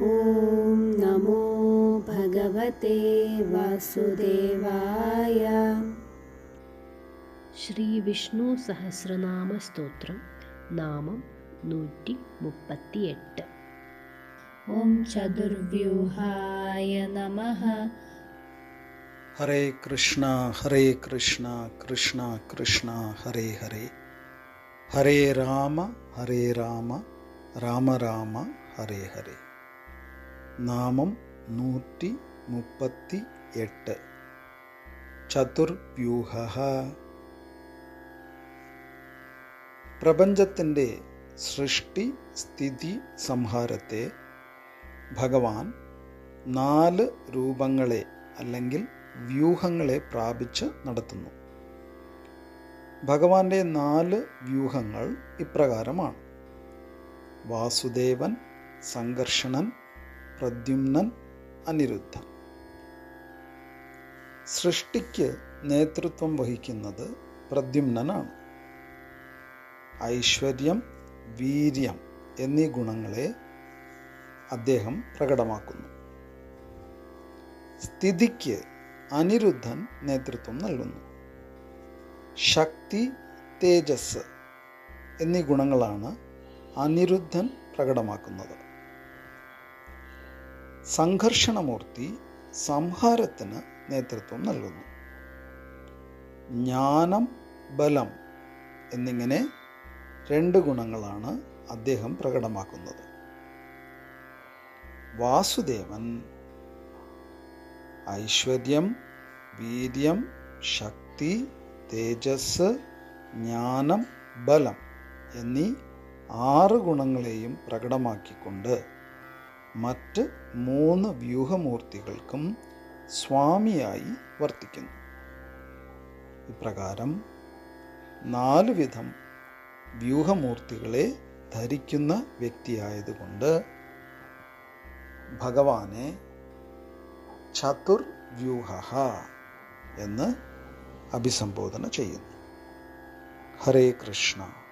ॐ नमो भगवते वासुदेवाय ശ്രീ വിഷ്ണു സഹസ്രനാമ സ്തോത്രം നാമം നൂറ്റി മുപ്പത്തിയെട്ട് ॐ चतुर्व्यूहाय नमः ഹരേ കൃഷ്ണ ഹരേ കൃഷ്ണ കൃഷ്ണ കൃഷ്ണ ഹരേ ഹരേ ഹരേ രാമ ഹരേ രാമ രാമ രാമ ഹരേ ഹരേ നാമം നൂറ്റി മുപ്പത്തി എട്ട്. ചതുർവ്യൂഹ. പ്രപഞ്ചത്തിന്റെ സൃഷ്ടി സ്ഥിതി സംഹാരത്തെ ഭഗവാൻ നാല് രൂപങ്ങളെ അല്ലെങ്കിൽ വ്യൂഹങ്ങളെ പ്രാപിച്ച് നടത്തുന്നു. ഭഗവാന്റെ നാല് വ്യൂഹങ്ങൾ ഇപ്രകാരമാണ്. വാസുദേവൻ സംഘർഷണൻ പ്രദ്യുമ്നൻ അനിരുദ്ധൻ സൃഷ്ടിക്ക് നേതൃത്വം വഹിക്കുന്നത് പ്രദ്യുമ്നനാണ്. ഐശ്വര്യം വീര്യം എന്നീ ഗുണങ്ങളെ അദ്ദേഹം പ്രകടമാക്കുന്നു. സ്ഥിതിക്ക് അനിരുദ്ധൻ നേതൃത്വം നൽകുന്നു. ശക്തി തേജസ് എന്നീ ഗുണങ്ങളാണ് അനിരുദ്ധൻ പ്രകടമാക്കുന്നത്. സംഘർഷണമൂർത്തി സംഹാരത്തിന് നേതൃത്വം നൽകുന്നു. ജ്ഞാനം ബലം എന്നിങ്ങനെ രണ്ട് ഗുണങ്ങളാണ് അദ്ദേഹം പ്രകടമാക്കുന്നത്. വാസുദേവൻ ഐശ്വര്യം വീര്യം ശക്തി തേജസ് ജ്ഞാനം ബലം എന്നീ ആറ് ഗുണങ്ങളെയും പ്രകടമാക്കിക്കൊണ്ട് മറ്റ് മൂന്ന് വ്യൂഹമൂർത്തികൾക്കും സ്വാമിയായി വർത്തിക്കുന്നു. ഇപ്രകാരം നാല് വിധം വ്യൂഹമൂർത്തികളെ ധരിക്കുന്ന വ്യക്തിയായതുകൊണ്ട് ഭഗവാനെ ചതുർവ്യൂഹ എന്ന് അഭിസംബോധന ചെയ്യുന്നു. ഹരേ കൃഷ്ണ.